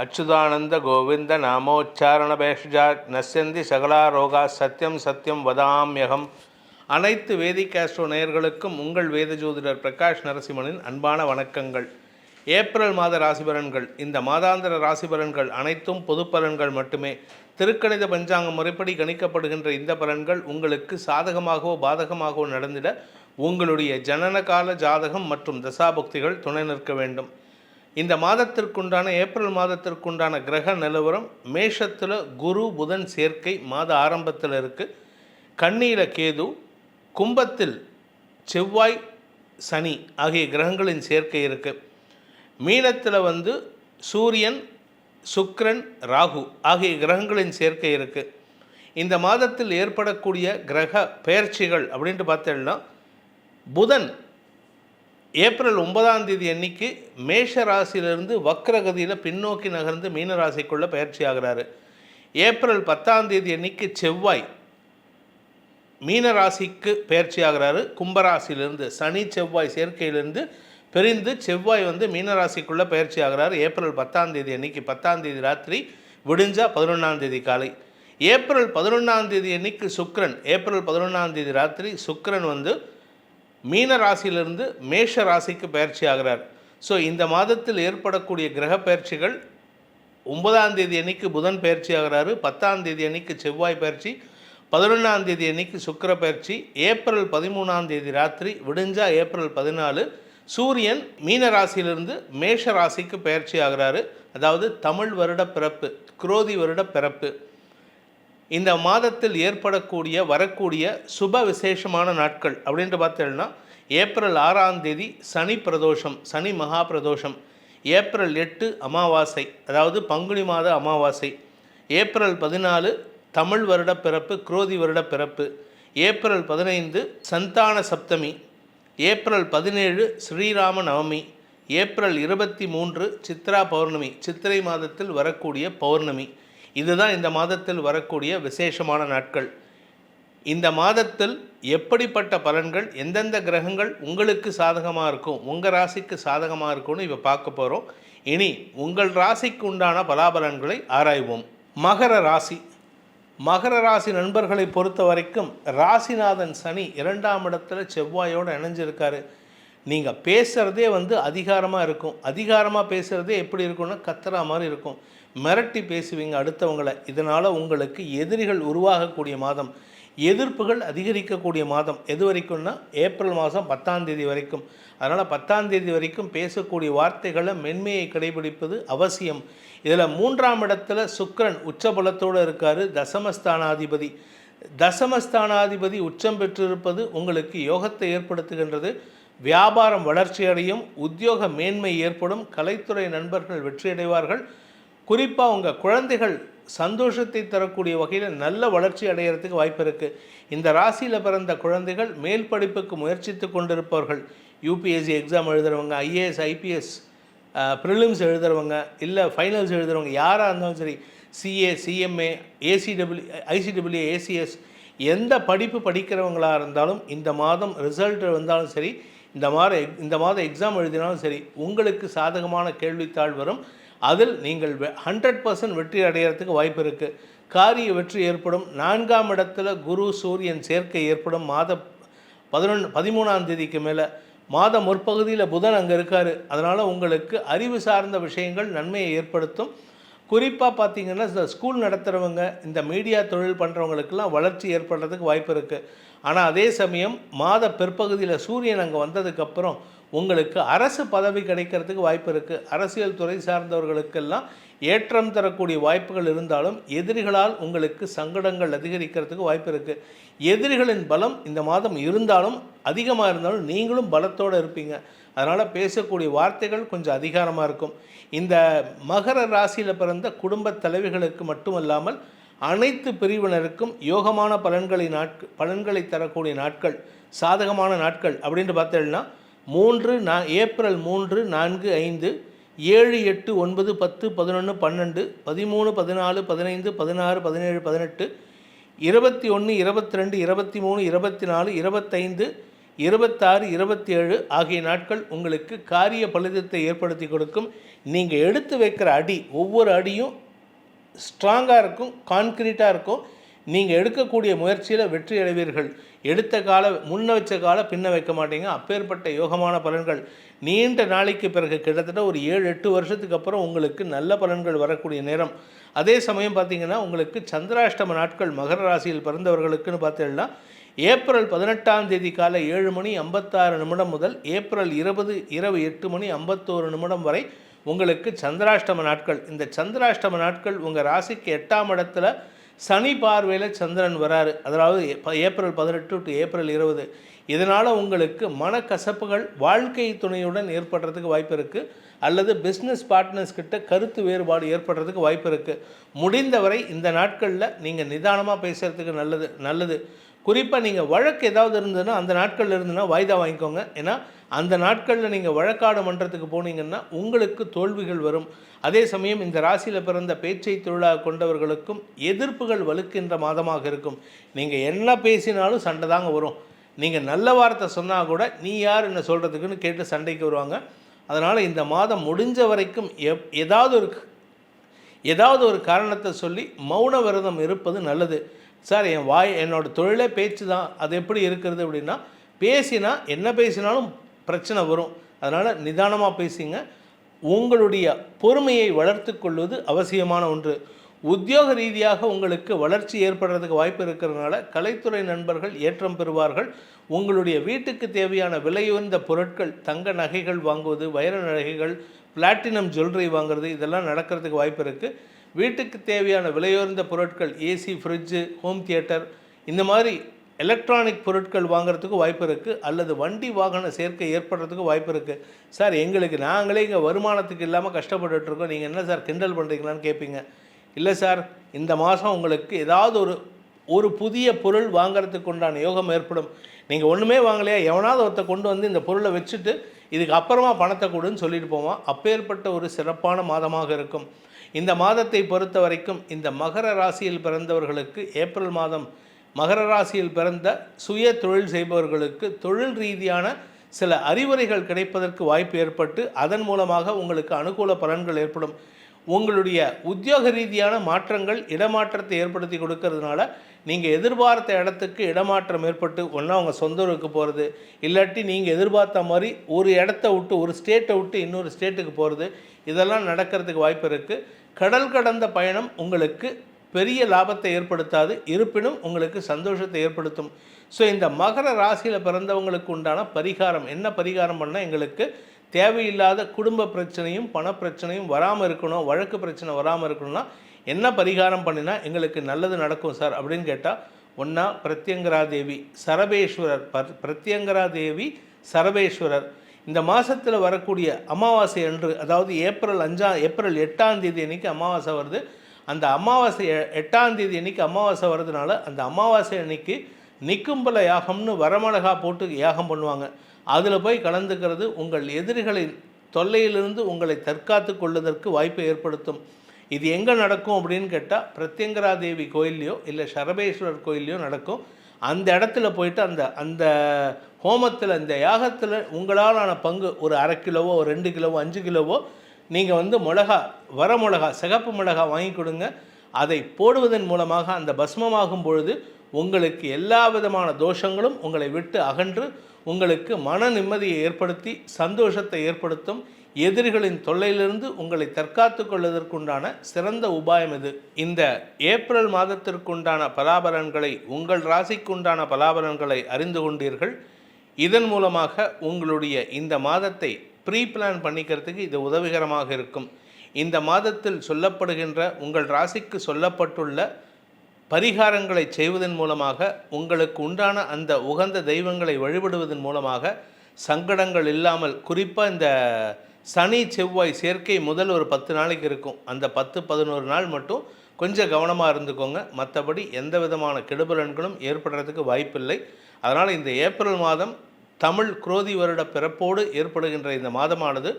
அச்சுதானந்த கோவிந்த நாமோச்சாரண பேஷஜா நசந்தி சகலா ரோகா சத்யம் சத்தியம் வதாமியகம். அனைத்து வேதிக் ஆஸ்ட்ரோ நேயர்களுக்கும் உங்கள் வேத ஜோதிடர் பிரகாஷ் நரசிம்மனின் அன்பான வணக்கங்கள். ஏப்ரல் மாத ராசிபலன்கள். இந்த மாதாந்திர ராசிபலன்கள் அனைத்தும் பொது பலன்கள் மட்டுமே. திருக்கணித பஞ்சாங்க முறைப்படி கணிக்கப்படுகின்ற இந்த பலன்கள் உங்களுக்கு சாதகமாகவோ பாதகமாகவோ நடந்திட உங்களுடைய ஜனனகால ஜாதகம் மற்றும் தசாபக்திகள் துணை நிற்க வேண்டும். இந்த மாதத்திற்குண்டான ஏப்ரல் மாதத்திற்குண்டான கிரக நிலவரம் மேஷத்தில் குரு புதன் சேர்க்கை மாத ஆரம்பத்தில் இருக்குது கண்ணீர கேது கும்பத்தில் செவ்வாய் சனி ஆகிய கிரகங்களின் சேர்க்கை இருக்குது மீனத்தில் வந்து சூரியன் சுக்ரன் ராகு ஆகிய கிரகங்களின் சேர்க்கை இருக்குது இந்த மாதத்தில் ஏற்படக்கூடிய கிரக பெயர்ச்சிகள் அப்படின்ட்டு பார்த்தோம்னா புதன் ஏப்ரல் ஒன்பதாம் தேதி அன்னைக்கு மேஷ ராசியிலிருந்து வக்ரகதியில் பின்னோக்கி நகர்ந்து மீன ராசிக்குள்ளே பயிற்சி ஆகிறாரு. ஏப்ரல் பத்தாம் தேதி அன்னைக்கு செவ்வாய் மீன ராசிக்கு பயிற்சி ஆகிறாரு. கும்பராசியிலிருந்து சனி செவ்வாய் சேர்க்கையிலிருந்து பிரிந்து செவ்வாய் வந்து மீனராசிக்குள்ளே பயிற்சி ஆகிறார். ஏப்ரல் பத்தாம் தேதி அன்னைக்கு பத்தாம் தேதி ராத்திரி விடிஞ்சா பதினொன்றாம் தேதி காலை. ஏப்ரல் பதினொன்றாம் தேதி அன்னைக்கு சுக்ரன் ஏப்ரல் பதினொன்றாம் தேதி ராத்திரி சுக்ரன் வந்து மீன ராசியிலிருந்து மேஷ ராசிக்கு பயிற்சி ஆகிறார். ஸோ இந்த மாதத்தில் ஏற்படக்கூடிய கிரக பயிற்சிகள் ஒன்பதாம் தேதி அன்னைக்கு புதன் பயிற்சி ஆகிறாரு பத்தாம் தேதி அன்னைக்கு செவ்வாய் பயிற்சி பதினொன்றாம் தேதி அன்னைக்கு சுக்கிர பயிற்சி ஏப்ரல் பதிமூணாம் தேதி ராத்திரி விடிஞ்சா ஏப்ரல் பதினாலு சூரியன் மீன ராசியிலிருந்து மேஷ ராசிக்கு பயிற்சி ஆகிறாரு. அதாவது தமிழ் வருட பிறப்பு குரோதி வருட பிறப்பு. இந்த மாதத்தில் ஏற்படக்கூடிய வரக்கூடிய சுப விசேஷமான நாட்கள் அப்படின்ட்டு பார்த்தீங்கன்னா ஏப்ரல் ஆறாம் தேதி சனி பிரதோஷம் சனி மகா பிரதோஷம் ஏப்ரல் எட்டு அமாவாசை அதாவது பங்குனி மாத அமாவாசை ஏப்ரல் பதினாலு தமிழ் வருட பிறப்பு குரோதி வருட பிறப்பு ஏப்ரல் பதினைந்து சந்தான சப்தமி ஏப்ரல் பதினேழு ஸ்ரீராம நவமி ஏப்ரல் இருபத்தி மூன்று சித்ரா பௌர்ணமி சித்திரை மாதத்தில் வரக்கூடிய பௌர்ணமி இதுதான் இந்த மாதத்தில் வரக்கூடிய விசேஷமான நாட்கள். இந்த மாதத்தில் எப்படிப்பட்ட பலன்கள் எந்தெந்த கிரகங்கள் உங்களுக்கு சாதகமாக இருக்கும் உங்கள் ராசிக்கு சாதகமாக இருக்கும்னு இப்போ பார்க்க போகிறோம் இனி உங்கள் ராசிக்கு உண்டான பலாபலன்களை ஆராய்வோம். மகர ராசி. மகர ராசி நண்பர்களை பொறுத்த வரைக்கும் ராசிநாதன் சனி இரண்டாம் இடத்துல செவ்வாயோடு இணைஞ்சிருக்காரு. நீங்கள் பேசுகிறதே வந்து அதிகாரமாக இருக்கும். அதிகாரமாக பேசுகிறதே எப்படி இருக்கும்னா கத்துறா மாதிரி இருக்கும். மிரட்டி பேசுவீங்க அடுத்தவங்களை. இதனால் உங்களுக்கு எதிரிகள் உருவாகக்கூடிய மாதம் எதிர்ப்புகள் அதிகரிக்கக்கூடிய மாதம். எது வரைக்கும்னா ஏப்ரல் மாதம் பத்தாம் தேதி வரைக்கும். அதனால் பத்தாம் தேதி வரைக்கும் பேசக்கூடிய வார்த்தைகளை மென்மையை கடைபிடிப்பது அவசியம். இதில் மூன்றாம் இடத்துல சுக்கிரன் உச்சபலத்தோடு இருக்கார் தசமஸ்தானாதிபதி. தசமஸ்தானாதிபதி உச்சம் பெற்றிருப்பது உங்களுக்கு யோகத்தை ஏற்படுத்துகின்றது. வியாபாரம் வளர்ச்சியடையும் உத்தியோக மேன்மை ஏற்படும் கலைத்துறை நண்பர்கள் வெற்றியடைவார்கள். குறிப்பாக உங்கள் குழந்தைகள் சந்தோஷத்தை தரக்கூடிய வகையில் நல்ல வளர்ச்சி அடைகிறதுக்கு வாய்ப்பு இருக்குது இந்த ராசியில் பிறந்த குழந்தைகள் மேல் படிப்புக்கு முயற்சித்து கொண்டிருப்பவர்கள் யூபிஎஸ்சி எக்ஸாம் எழுதுகிறவங்க ஐஏஎஸ் ஐபிஎஸ் ப்ரிலிம்ஸ் எழுதுகிறவங்க இல்லை ஃபைனல்ஸ் எழுதுகிறவங்க யாராக இருந்தாலும் சரி CA CMA ACW ICW ACS எந்த படிப்பு படிக்கிறவங்களாக இருந்தாலும் இந்த மாதம் ரிசல்ட் வந்தாலும் சரி இந்த மாதம் இந்த மாதம் எக்ஸாம் எழுதினாலும் சரி உங்களுக்கு சாதகமான கேள்வித்தாள் வரும். அதில் நீங்கள் ஹண்ட்ரட் பர்சன்ட் வெற்றி அடைகிறதுக்கு வாய்ப்பு இருக்குது காரிய வெற்றி ஏற்படும். நான்காம் இடத்துல குரு சூரியன் சேர்க்கை ஏற்படும். மாத பதினொன்று பதிமூணாம் தேதிக்கு மேலே மாத முற்பகுதியில் புதன் அங்கே இருக்கார். அதனால் உங்களுக்கு அறிவு சார்ந்த விஷயங்கள் நன்மையை ஏற்படுத்தும். குறிப்பாக பார்த்தீங்கன்னா இந்த ஸ்கூல் நடத்துகிறவங்க இந்த மீடியா தொழில் பண்ணுறவங்களுக்கெல்லாம் வளர்ச்சி ஏற்படுறதுக்கு வாய்ப்பு இருக்குது ஆனால் அதே சமயம் மாத பிற்பகுதியில் சூரியன் அங்கே வந்ததுக்கப்புறம் உங்களுக்கு அரசு பதவி கிடைக்கிறதுக்கு வாய்ப்பு இருக்குது அரசியல் துறை சார்ந்தவர்களுக்கெல்லாம் ஏற்றம் தரக்கூடிய வாய்ப்புகள் இருந்தாலும் எதிரிகளால் உங்களுக்கு சங்கடங்கள் அதிகரிக்கிறதுக்கு வாய்ப்பு இருக்குது எதிரிகளின் பலம் இந்த மாதம் இருந்தாலும் அதிகமாக இருந்தாலும் நீங்களும் பலத்தோடு இருப்பீங்க. அதனால் பேசக்கூடிய வார்த்தைகள் கொஞ்சம் அதிகாரமாக இருக்கும். இந்த மகர ராசியில் பிறந்த குடும்ப தலைவிகளுக்கு மட்டுமல்லாமல் அனைத்து பிரிவினருக்கும் யோகமான பலன்களை நாட்கள் பலன்களை தரக்கூடிய நாட்கள் சாதகமான நாட்கள் அப்படின்ட்டு பார்த்தீங்கன்னா மூன்று நா ஏப்ரல் மூன்று நான்கு ஐந்து ஏழு எட்டு ஒன்பது பத்து பதினொன்று பன்னெண்டு பதிமூணு பதினாலு பதினைந்து பதினாறு பதினேழு பதினெட்டு இருபத்தி ஒன்று இருபத்தி ரெண்டு இருபத்தி மூணு இருபத்தி நாலு இருபத்தைந்து இருபத்தாறு இருபத்தி ஏழு ஆகிய நாட்கள் உங்களுக்கு காரிய பலிதத்தை ஏற்படுத்தி கொடுக்கும். நீங்கள் எடுத்து வைக்கிற அடி ஒவ்வொரு அடியும் ஸ்ட்ராங்காக இருக்கும் கான்க்ரீட்டாக இருக்கும். நீங்கள் எடுக்கக்கூடிய முயற்சியில் வெற்றி அடைவீர்கள். எடுத்த கால முன்ன வச்ச கால பின்ன வைக்க மாட்டீங்க. அப்பேற்பட்ட யோகமான பலன்கள். நீண்ட நாளைக்கு பிறகு கிட்டத்தட்ட ஒரு ஏழு எட்டு வருஷத்துக்கு அப்புறம் உங்களுக்கு நல்ல பலன்கள் வரக்கூடிய நேரம். அதே சமயம் பார்த்தீங்கன்னா உங்களுக்கு சந்திராஷ்டம நாட்கள் மகர ராசியில் பிறந்தவர்களுக்குன்னு பார்த்தீங்கன்னா ஏப்ரல் பதினெட்டாம் தேதி காலை ஏழு மணி ஐம்பத்தாறு நிமிடம் முதல் ஏப்ரல் இருபது இரவு எட்டு மணி ஐம்பத்தோரு நிமிடம் வரை உங்களுக்கு சந்திராஷ்டம நாட்கள். இந்த சந்திராஷ்டம நாட்கள் உங்கள் ராசிக்கு எட்டாம் இடத்துல சனி பார்வையில் சந்திரன் வராரு. அதாவது ஏப்ரல் பதினெட்டு டு ஏப்ரல் இருபது. இதனால் உங்களுக்கு மனக்கசப்புகள் வாழ்க்கை துணையுடன் ஏற்படுறதுக்கு வாய்ப்பு இருக்குது அல்லது பிஸ்னஸ் பார்ட்னர்ஸ் கிட்ட கருத்து வேறுபாடு ஏற்படுறதுக்கு வாய்ப்பு இருக்குது முடிந்தவரை இந்த நாட்களில் நீங்கள் நிதானமாக பேசுகிறதுக்கு நல்லது நல்லது. குறிப்பாக நீங்கள் வழக்கு ஏதாவது இருந்ததுன்னா அந்த நாட்களில் இருந்ததுன்னா வாய்தா வாங்கிக்கோங்க. ஏன்னா அந்த நாட்களில் நீங்கள் வழக்காடு மன்றத்துக்கு போனீங்கன்னா உங்களுக்கு தோல்விகள் வரும். அதே சமயம் இந்த ராசியில் பிறந்த பேச்சை தொழிலாக கொண்டவர்களுக்கும் எதிர்ப்புகள் வலுக்கின்ற மாதமாக இருக்கும். நீங்கள் என்ன பேசினாலும் சண்டை தாங்க வரும். நீங்கள் நல்ல வார்த்தை சொன்னால் கூட நீ யார் என்ன சொல்கிறதுக்குன்னு கேட்டு சண்டைக்கு வருவாங்க. அதனால் இந்த மாதம் முடிஞ்ச வரைக்கும் எப் ஏதாவது ஒரு ஏதாவது ஒரு காரணத்தை சொல்லி மௌன விரதம் இருப்பது நல்லது. சார் என் வாய் என்னோட தொழிலே பேச்சு தான். அது எப்படி இருக்கிறது அப்படின்னா பேசினா என்ன பேசினாலும் பிரச்சனை வரும். அதனால் நிதானமாக பேசிங்க. உங்களுடைய பொறுமையை வளர்த்து கொள்வது அவசியமான ஒன்று. உத்தியோக ரீதியாக உங்களுக்கு வளர்ச்சி ஏற்படுறதுக்கு வாய்ப்பு இருக்கிறதுனால கலைத்துறை நண்பர்கள் ஏற்றம் பெறுவார்கள். உங்களுடைய வீட்டுக்கு தேவையான விலையுயர்ந்த பொருட்கள் தங்க நகைகள் வாங்குவது வைர நகைகள் பிளாட்டினம் ஜுவல்லரி வாங்குறது இதெல்லாம் நடக்கிறதுக்கு வாய்ப்பு இருக்குது வீட்டுக்கு தேவையான விலையுயர்ந்த பொருட்கள் ஏசி ஃப்ரிட்ஜு ஹோம் தியேட்டர் இந்த மாதிரி எலக்ட்ரானிக் பொருட்கள் வாங்குறதுக்கு வாய்ப்பு இருக்குது அல்லது வண்டி வாகன சேர்க்கை ஏற்படுறதுக்கு வாய்ப்பு இருக்குது சார் எங்களுக்கு நாங்களே இங்கே வருமானத்துக்கு இல்லாமல் கஷ்டப்பட்டுட்டு இருக்கோம். நீங்கள் என்ன சார் கிண்டல் பண்ணுறீங்களான்னு கேட்பீங்க இல்லை சார் இந்த மாதம் உங்களுக்கு ஏதாவது ஒரு ஒரு புதிய பொருள் வாங்குறதுக்கு உண்டான யோகம் ஏற்படும். நீங்கள் ஒன்றுமே வாங்கலையா? எவனாவது ஒருத்த கொண்டு வந்து இந்த பொருளை வச்சுட்டு இதுக்கு அப்புறமா பணத்தை கொடுன்னு சொல்லிட்டு போவான். அப்பேற்பட்ட ஒரு சிறப்பான மாதமாக இருக்கும். இந்த மாதத்தை பொறுத்த வரைக்கும் இந்த மகர ராசியில் பிறந்தவர்களுக்கு ஏப்ரல் மாதம் மகர ராசியில் பிறந்த சுய தொழில் செய்பவர்களுக்கு தொழில் ரீதியான சில அறிவுரைகள் கிடைப்பதற்கு வாய்ப்பு ஏற்பட்டு அதன் மூலமாக உங்களுக்கு அனுகூல பலன்கள் ஏற்படும். உங்களுடைய உத்தியோக ரீதியான மாற்றங்கள் இடமாற்றத்தை ஏற்படுத்தி கொடுக்கறதுனால நீங்கள் எதிர்பார்த்த இடத்துக்கு இடமாற்றம் ஏற்பட்டு ஒன்றா உங்கள் சொந்த ஊருக்கு போகிறது இல்லாட்டி நீங்கள் எதிர்பார்த்த மாதிரி ஒரு இடத்த விட்டு ஒரு ஸ்டேட்டை விட்டு இன்னொரு ஸ்டேட்டுக்கு போகிறது இதெல்லாம் நடக்கிறதுக்கு வாய்ப்பு இருக்குது கடல் கடந்த பயணம் உங்களுக்கு பெரிய லாபத்தை ஏற்படுத்தாது இருப்பினும் உங்களுக்கு சந்தோஷத்தை ஏற்படுத்தும். ஸோ இந்த மகர ராசியில் பிறந்தவங்களுக்கு உண்டான பரிகாரம் என்ன பரிகாரம் பண்ணால் எங்களுக்கு தேவையில்லாத குடும்ப பிரச்சனையும் பணப்பிரச்சனையும் வராமல் இருக்கணும் வழக்கு பிரச்சனை வராமல் இருக்கணும்னா என்ன பரிகாரம் பண்ணினா எங்களுக்கு நல்லது நடக்கும் சார் அப்படின்னு கேட்டால் ஒன்றா பிரத்யங்கரா தேவி சரபேஸ்வரர் பர் பிரத்யங்கரா தேவி சரபேஸ்வரர். இந்த மாதத்தில் வரக்கூடிய அமாவாசை அன்று அதாவது ஏப்ரல் அஞ்சா ஏப்ரல் எட்டாம் தேதி அன்னைக்கு அமாவாசை வருது. அந்த அமாவாசை எட்டாம் தேதி அன்னைக்கு அமாவாசை வர்றதுனால அந்த அமாவாசை அன்னைக்கு நிக்கும்பல யாகம்னு வரமிளகா போட்டு யாகம் பண்ணுவாங்க. அதில் போய் கலந்துக்கிறது உங்கள் எதிரிகளின் தொல்லையிலிருந்து உங்களை தற்காத்து கொள்வதற்கு வாய்ப்பை ஏற்படுத்தும். இது எங்கே நடக்கும் அப்படின்னு கேட்டால் பிரத்யங்கரா தேவி கோயில்லையோ இல்லை சரபேஸ்வரர் கோயில்லையோ நடக்கும். அந்த இடத்துல போயிட்டு அந்த அந்த ஹோமத்தில் அந்த யாகத்தில் உங்களாலான பங்கு ஒரு அரை கிலோவோ ஒரு ரெண்டு கிலோவோ அஞ்சு கிலோவோ நீங்கள் வந்து மிளகா வர மிளகா சிகப்பு மிளகா வாங்கி கொடுங்க. அதை போடுவதன் மூலமாக அந்த பஸ்மமாகும் பொழுது உங்களுக்கு எல்லா விதமான தோஷங்களும் உங்களை விட்டு அகன்று உங்களுக்கு மன நிம்மதியை ஏற்படுத்தி சந்தோஷத்தை ஏற்படுத்தும். எதிரிகளின் தொல்லையிலிருந்து உங்களை தற்காத்து கொள்வதற்குண்டான சிறந்த உபாயம் இது. இந்த ஏப்ரல் மாதத்திற்குண்டான பலாபலன்களை உங்கள் ராசிக்குண்டான பலாபலன்களை அறிந்து கொண்டீர்கள். இதன் மூலமாக உங்களுடைய இந்த மாதத்தை ப்ரீ பிளான் பண்ணிக்கிறதுக்கு இது உதவிகரமாக இருக்கும். இந்த மாதத்தில் சொல்லப்படுகின்ற உங்கள் ராசிக்கு சொல்லப்பட்டுள்ள பரிகாரங்களை செய்வதன் மூலமாக உங்களுக்கு உண்டான அந்த உகந்த தெய்வங்களை வழிபடுவதன் மூலமாக சங்கடங்கள் இல்லாமல் குறிப்பாக இந்த சனி செவ்வாய் சேர்க்கை முதல் ஒரு பத்து நாளைக்கு இருக்கும். அந்த பத்து பதினோரு நாள் மட்டும் கொஞ்சம் கவனமாக இருந்துக்கோங்க. மற்றபடி எந்த விதமான கெடுபலன்களும் ஏற்படுறதுக்கு வாய்ப்பில்லை. அதனால் இந்த ஏப்ரல் மாதம் தமிழ் குரோதி வருட பிறப்போடு ஏற்படுகின்ற இந்த மாதமானது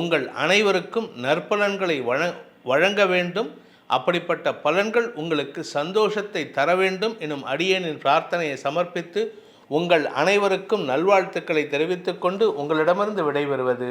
உங்கள் அனைவருக்கும் நற்பலன்களை வழ வழங்க வேண்டும். அப்படிப்பட்ட பலன்கள் உங்களுக்கு சந்தோஷத்தை தர வேண்டும் எனும் அடியேனின் பிரார்த்தனையை சமர்ப்பித்து உங்கள் அனைவருக்கும் நல்வாழ்த்துக்களை தெரிவித்துக்கொண்டு உங்களிடமிருந்து விடைபெறுவது